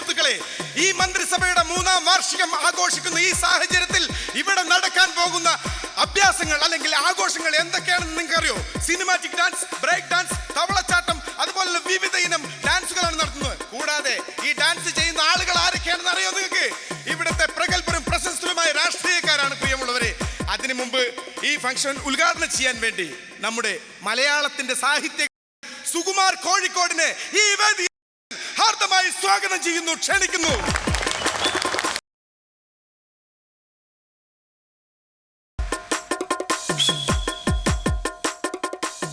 സുഹൃത്തുക്കളെ ഈ മന്ത്രിസഭയുടെ മൂന്നാം വാർഷികം ആഘോഷിക്കുന്ന ഈ സാഹചര്യത്തിൽ ഇവിടെ നടക്കാൻ പോകുന്ന അഭ്യാസങ്ങൾ അല്ലെങ്കിൽ ആഘോഷങ്ങൾ എന്തൊക്കെയാണെന്ന് നിങ്ങൾക്ക് അറിയോ സിനിമാറ്റിക് ഡാൻസ് ബ്രേക്ക് ഡാൻസ് തവളച്ചാട്ടം അതുപോലുള്ള വിവിധ ഇനം ഡാൻസുകളാണ് നടത്തുന്നത്. കൂടാതെ ഈ ഡാൻസ് ചെയ്യുന്ന ആളുകൾ ആരൊക്കെയാണെന്ന് അറിയോ നിങ്ങൾക്ക്? ഇവിടുത്തെ പ്രഗത്ഭരും പ്രശസ്തരുമായ രാഷ്ട്രീയക്കാരാണ് പ്രിയമുള്ളവരെ. അതിനു മുമ്പ് ഈ ഫംഗ്ഷൻ ഉദ്ഘാടനം ചെയ്യാൻ വേണ്ടി നമ്മുടെ മലയാളത്തിന്റെ സാഹിത്യ സുകുമാർ കോഴിക്കോടിനെ ഈ വേദി ഹാർദമായി സ്വാഗതം ചെയ്യുന്നു ക്ഷണിക്കുന്നു.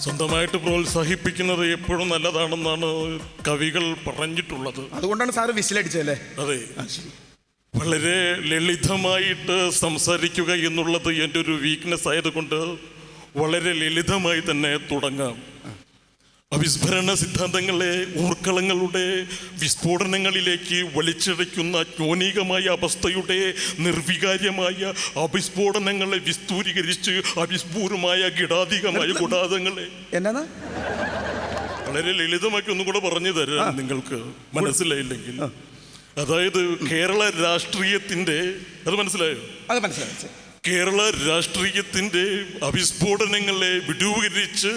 സ്വന്തമായിട്ട് പ്രോത്സാഹിപ്പിക്കുന്നത് എപ്പോഴും നല്ലതാണെന്നാണ് കവികൾ പറഞ്ഞിട്ടുള്ളത്. അതുകൊണ്ടാണ് സാറ് വിസിലടിച്ചല്ലേ അതെ. വളരെ ലളിതമായിട്ട് സംസാരിക്കുക എന്നുള്ളത് എന്റെ ഒരു വീക്ക്നെസ് ആയതുകൊണ്ട് വളരെ ലളിതമായി തന്നെ തുടങ്ങാം. അവിസ്മരണ സിദ്ധാന്തങ്ങളെ ഊർക്കളങ്ങളുടെ വിസ്ഫോടനങ്ങളിലേക്ക് വലിച്ചിഴയ്ക്കുന്ന ജ്ഞോനികമായ അവസ്ഥയുടെ നിർവികാര്യമായ അവിസ്ഫോടനങ്ങളെ വിസ്തൂരീകരിച്ച് അവിസ്ഫൂരമായ ഗിടാധികമായ ഗുടാതങ്ങളെ എന്നാ വളരെ ലളിതമാക്കി ഒന്നും കൂടെ പറഞ്ഞു തരാം നിങ്ങൾക്ക്. മനസ്സിലായില്ലെങ്കിൽ. അതായത് കേരള രാഷ്ട്രീയത്തിന്റെ അത് മനസ്സിലായോ? അത് മനസ്സിലായി. കേരള രാഷ്ട്രീയത്തിന്റെ അവിസ്ഫോടനങ്ങളെ വിടൂകരിച്ച്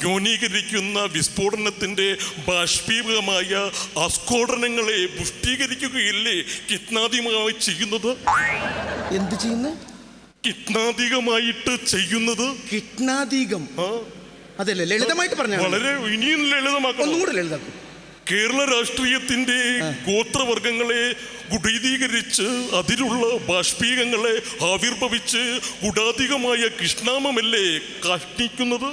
ന്യൂനീകരിക്കുന്ന വിസ്ഫോടനത്തിന്റെ ബാഷ്പീകമായ ആസ്ഫോടനങ്ങളെ പുഷ്ടീകരിക്കുകയില്ലേ കിത്നാദികമായി ചെയ്യുന്നത്? എന്ത് ചെയ്യുന്നു? കിത്നാദികമായിട്ട് ചെയ്യുന്നത്? കിട്നാതീകം ആ, അതല്ലേ ലളിതമായിട്ട് പറഞ്ഞു വളരെ ഇനിയും ലളിതമാക്കണം. ഒന്നുകൂടെ ലളിതാക്കും. കേരള രാഷ്ട്രീയത്തിന്റെ ഗോത്രവർഗങ്ങളെ ഗുഡീതീകരിച്ച് അതിലുള്ള ബാഷ്പീകങ്ങളെ ആവിർഭവിച്ച് ഗുഡാധികമായ കൃഷ്ണാമമല്ലേ കഷ്ണിക്കുന്നത്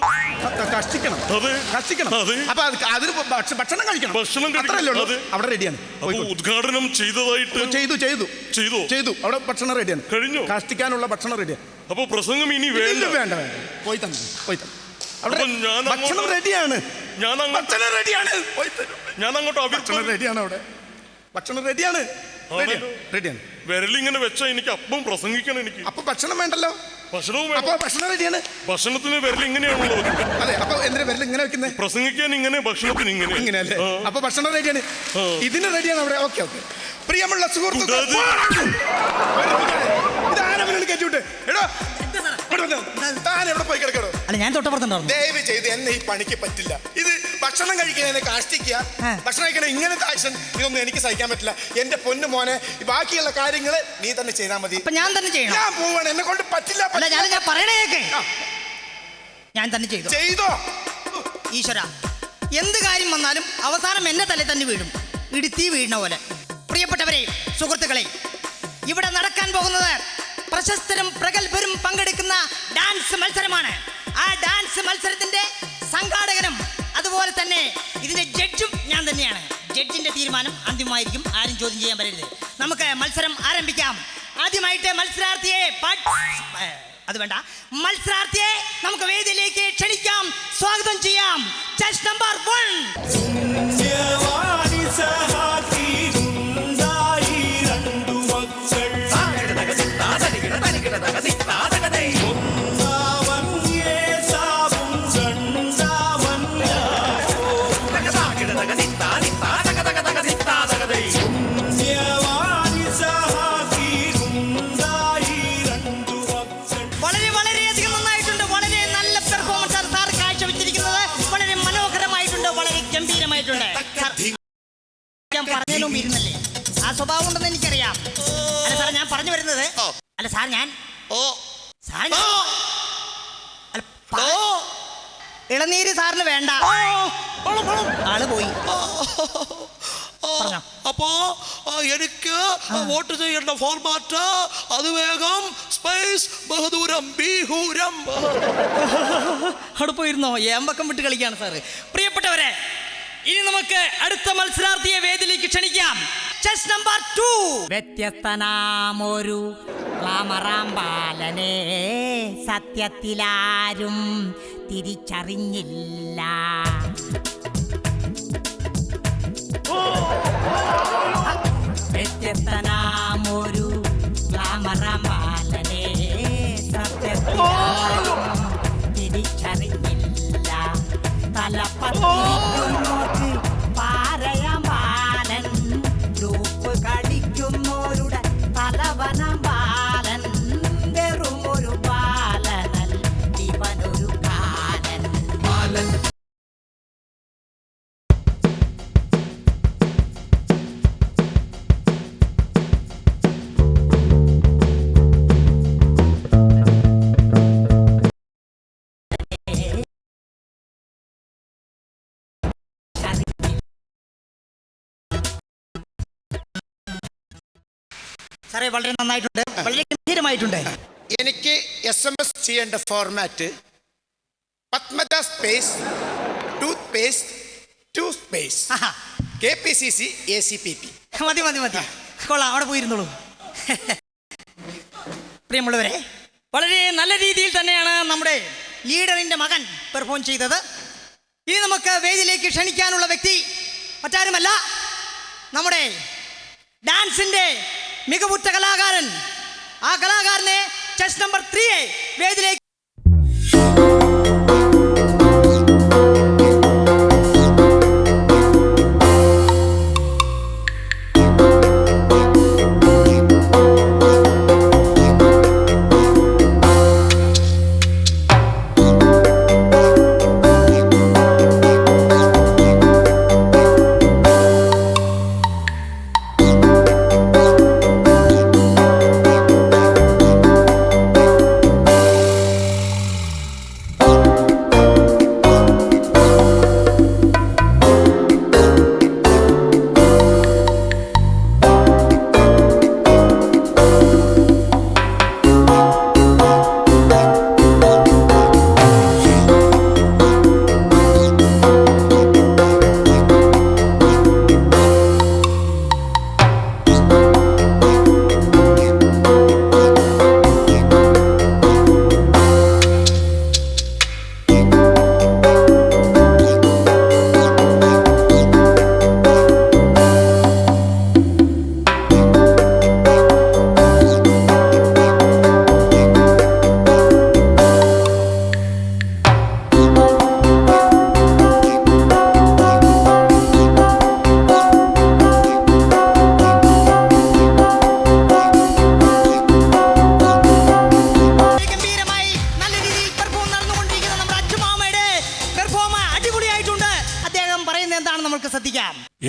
കഷ്ടിക്കണം. അതെ. കഷ്ടിക്കണം. അതെ. അപ്പൊ അത് അതിന് ഭക്ഷണം കഴിക്കണം. ഭക്ഷണം കഴിക്കണം. അത്രയല്ലേ ഉള്ളൂ. അവിടെ റെഡിയാണ് ഉദ്ഘാടനം ചെയ്തതായിട്ട് ചെയ്തു ചെയ്തു. ചെയ്തു? ചെയ്തു. അവിടെ ഭക്ഷണം റെഡിയാണ് കഴിഞ്ഞു? കഷ്ടിക്കാനുള്ള ഭക്ഷണം റെഡിയാണ് അപ്പൊ പ്രസംഗം ഇനി വേണ്ട. വേണ്ട വേണ്ട. പോയി തന്നെ പോയി തന്നെ. അവിടെ ഭക്ഷണം റെഡിയാണ്. ഞാൻ ഭക്ഷണം റെഡിയാണ്. ഞാൻ അങ്ങോട്ട് ഭക്ഷണം റെഡിയാണ് അവിടെ. ഭക്ഷണം റെഡിയാണ്. റെഡിയാണ്. വിരലിങ്ങനെ വെച്ചാ എനിക്ക് അപ്പം പ്രസംഗിക്കണം എനിക്ക്. അപ്പൊ ഭക്ഷണം വേണ്ടല്ലോ. ഭക്ഷണവും അപ്പൊ ഭക്ഷണം റെഡിയാണ്. ഭക്ഷണത്തിന് വിരൽ ഇങ്ങനെയാണല്ലോ. അതെ അപ്പൊ എന്തിനാ വിരൽ ഇങ്ങനെ വെക്കുന്നത് പ്രസംഗിക്കാൻ ഇങ്ങനെ ഭക്ഷണത്തിന് ഇങ്ങനെ. ഇങ്ങനെ അല്ലേ അപ്പൊ ഭക്ഷണം റെഡിയാണ്. ഇതിന് റെഡിയാണ് അവിടെ. Okay okay. പ്രിയമുള്ള സുഹൃത്തുക്കൾ കൂടാതെ- ഇത് ആരെങ്കിലും എടോ. താൻ എവിടെ പോയി കിടക്കടോ അല്ല ഞാൻ തൊട്ടപ്പുറത്തുണ്ടായിരുന്നു ദയവ് ചെയ്ത് എന്നെ ഈ പണിക്ക് പറ്റില്ല. ഇത് ഭക്ഷണം കഴിക്കുന്നതിനെ കാഷ്ടിക്കുക. ഭക്ഷണം കഴിക്കണ ഇങ്ങനത്തെ ആക്ഷൻ ഇതൊന്നും എനിക്ക് സഹിക്കാൻ പറ്റില്ല. എന്റെ പൊന്നു മോനെ ബാക്കിയുള്ള കാര്യങ്ങൾ നീ തന്നെ ചെയ്താൽ മതി. ഞാൻ തന്നെ ചെയ്യണം. ഞാൻ പോവാണ്. എന്നെ കൊണ്ട് പറ്റില്ല ഞാൻ ഞാൻ പറയണേ ഞാൻ തന്നെ ചെയ്തു. ചെയ്തോ? ഈശ്വര എന്ത് കാര്യം വന്നാലും അവസാനം എന്നെ തലേ തന്നെ വീഴും. ഇടുത്തി വീഴുന്ന പോലെ. പ്രിയപ്പെട്ടവരെ സുഹൃത്തുക്കളെ ഇവിടെ നടക്കാൻ പോകുന്നത് പ്രശസ്തരും പ്രഗത്ഭരും പങ്കെടുക്കുന്ന ഡാൻസ് മത്സരമാണ്. ആ ഡാൻസ് മത്സരത്തിന്റെ സംഘാടകനും അതുപോലെ തന്നെ ഇതിന്റെ ജഡ്ജും ഞാൻ തന്നെയാണ്. ജഡ്ജിന്റെ തീരുമാനം അന്തിമമായിരിക്കും. ആരും ചോദ്യം ചെയ്യാൻ പറ്റരുത് നമുക്ക് മത്സരം ആരംഭിക്കാം. ആദ്യമായിട്ട് മത്സരാർത്ഥിയെ അത് വേണ്ട. മത്സരാർത്ഥിയെ നമുക്ക് വേദിയിലേക്ക് ക്ഷണിക്കാം. സ്വാഗതം ചെയ്യാം. നമ്പർ വൺ പറഞ്ഞതിന് ഇരുന്നല്ലേ? ആ സ്വഭാവം ഉണ്ടെന്ന് എനിക്കറിയാം. അല്ല സാർ ഞാൻ പറഞ്ഞു വരുന്നത്. അല്ല സാർ ഞാൻ ഓ. സാർ ഞാൻ- അല്ല, പ- ഇളനീര് സാറിന് വേണ്ട. ആൾ പോയി. പറഞ്ഞോ. അപ്പോ ആ, എനിക്ക് വോട്ട് ചെയ്യേണ്ട ഫോർമാറ്റ് അത് വേഗം സ്പേസ് ബഹുദൂരം ബീഹൂരം അവിടെ പോയിരുന്നോ? ഏമ്പക്കം വിട്ട് കളിക്കാണ് സാറ്. പ്രിയപ്പെട്ടവരെ ഇനി നമുക്ക് അടുത്ത മത്സരാർത്ഥിയെ വേദിയിലേക്ക് ക്ഷണിക്കാം. ചെസ് നമ്പർ ടു വ്യത്യസ്തനാമൊരു റാമറാം ബാലനെ സത്യത്തിലാരും തിരിച്ചറിഞ്ഞില്ല. സാറേ വളരെ നന്നായിട്ടുണ്ട്. വളരെ ഗംഭീരമായിട്ടുണ്ട്. എനിക്ക് എസ് എം എസ് ചെയ്യേണ്ട format Padmaja space toothpaste to space K P C C A C P P മതി മതി മതി. കൊള്ളാം അവിടെ പോയിരുന്നുള്ളൂ പ്രിയമുള്ളവരെ വളരെ നല്ല രീതിയിൽ തന്നെയാണ് നമ്മുടെ ലീഡറിന്റെ മകൻ പെർഫോം ചെയ്തത്. ഇനി നമുക്ക് വേദിയിലേക്ക് ക്ഷണിക്കാനുള്ള വ്യക്തി മറ്റാരുമല്ല നമ്മുടെ ഡാൻസിന്റെ മികവുറ്റ കലാകാരൻ. ആ കലാകാരനെ ചെസ് നമ്പർ ത്രീയെ വേദിയിലേക്ക്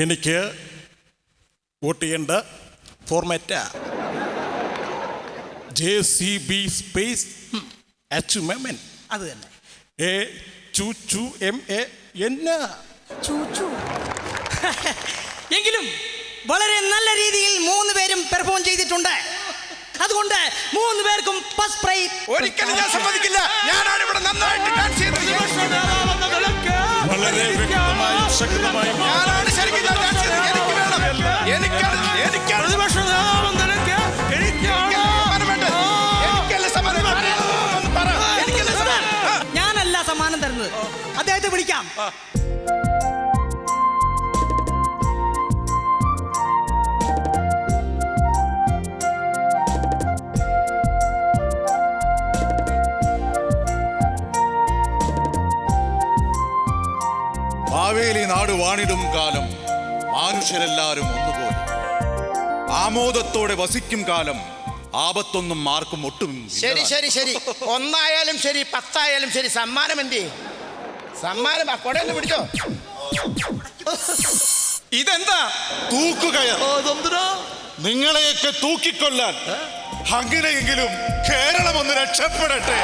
എനിക്ക് വോട്ട് ചെയ്യേണ്ട ഫോർമാറ്റാ J C B space H മെമൻ അത് തന്നെ. എ ചു ചു എം എ എന്നാ ചൂച്ചു എങ്കിലും വളരെ നല്ല രീതിയിൽ മൂന്ന് പേരും പെർഫോം ചെയ്തിട്ടുണ്ട്. അതുകൊണ്ട് മൂന്ന് പേർക്കും ഫസ്റ്റ് പ്രൈസ് ഒരിക്കലും ഞാൻ സമ്മതിക്കില്ല. ഞാനാണ് ഇവിടെ നന്നായിട്ട് ഡാൻസ് ചെയ്യുന്നത്. വളരെ വ്യക്തമായും ശക്തമായും ഞാനാണ് ശരിക്കും എനിക്ക് വേണം. എനിക്കാണ് എനിക്കാണ് പ്രതിപക്ഷ നേതാവ് നിനക്ക് എനിക്കാണ്. ഞാനല്ല സമ്മാനം തരുന്നത്. അദ്ദേഹത്തെ വിളിക്കാം. വാണിടും കാലം മനുഷ്യരെല്ലാവരും ഒന്നുപോലെ. ആമോദത്തോടെ വസിക്കും കാലം ആപത്തൊന്നും ആർക്കും ഒട്ടും ശരി ശരി ശരി. ഒന്നായാലും ശരി പത്തായാലും ശരി. സമ്മാനം എന്തി സമ്മാനം ആ കൊടയൊന്ന് പിടിച്ചോ. ഇതെന്താ? തൂക്കുകയർ. നിങ്ങളെയൊക്കെ തൂക്കിക്കൊല്ലാൻ അങ്ങനെയെങ്കിലും കേരളം ഒന്ന് രക്ഷപ്പെടട്ടെ.